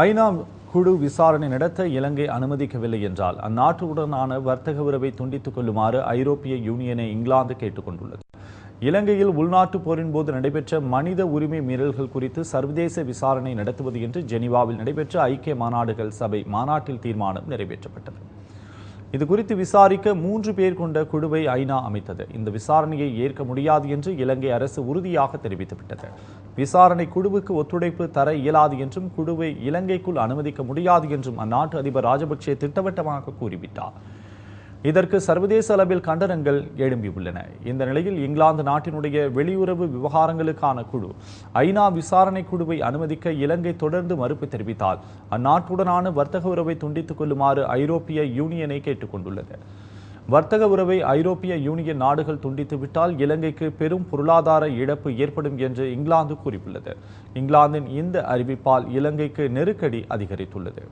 ஐநா குழு விசாரணை நடத்த இலங்கை அனுமதிக்கவில்லை என்றால் அந்நாட்டுடனான வர்த்தக உறவை துண்டித்துக் கொள்ளுமாறு ஐரோப்பிய யூனியனை இங்கிலாந்து கேட்டுக்கொண்டுள்ளது. இலங்கையில் உள்நாட்டு போரின் போது நடைபெற்ற மனித உரிமை மீறல்கள் குறித்து சர்வதேச விசாரணை நடத்துவது என்று ஜெனீவாவில் நடைபெற்ற ஐக்கிய மாநாடுகள் சபை மாநாட்டில் தீர்மானம் நிறைவேற்றப்பட்டது. இது குறித்து விசாரிக்க மூன்று பேர் கொண்ட குழுவை ஐநா அமைத்தது. இந்த விசாரணையை ஏற்க முடியாது என்று இலங்கை அரசு உறுதியாக தெரிவித்துவிட்டது. விசாரணை குழுவுக்கு ஒத்துழைப்பு தர இயலாது என்றும் குழுவை இலங்கைக்குள் அனுமதிக்க முடியாது என்றும் அந்நாட்டு அதிபர் ராஜபக்சே திட்டவட்டமாக கூறிவிட்டார். இதற்கு சர்வதேச அளவில் கண்டனங்கள் எழும்பியுள்ளன இந்த நிலையில் இங்கிலாந்து நாட்டினுடைய வெளியுறவு விவகாரங்களுக்கான குழு ஐநா விசாரணை குழுவை அனுமதிக்க இலங்கை தொடர்ந்து மறுப்பு தெரிவித்தால் அந்நாட்டுடனான வர்த்தக உறவை துண்டித்துக் கொள்ளுமாறு ஐரோப்பிய யூனியனை கேட்டுக்கொண்டுள்ளது வர்த்தக உறவை ஐரோப்பிய யூனியன் நாடுகள் துண்டித்து விட்டால் இலங்கைக்கு பெரும் பொருளாதார இழப்பு ஏற்படும் என்று இங்கிலாந்து கூறியுள்ளது. இங்கிலாந்தின் இந்த அறிவிப்பால் இலங்கைக்கு நெருக்கடி அதிகரித்துள்ளது.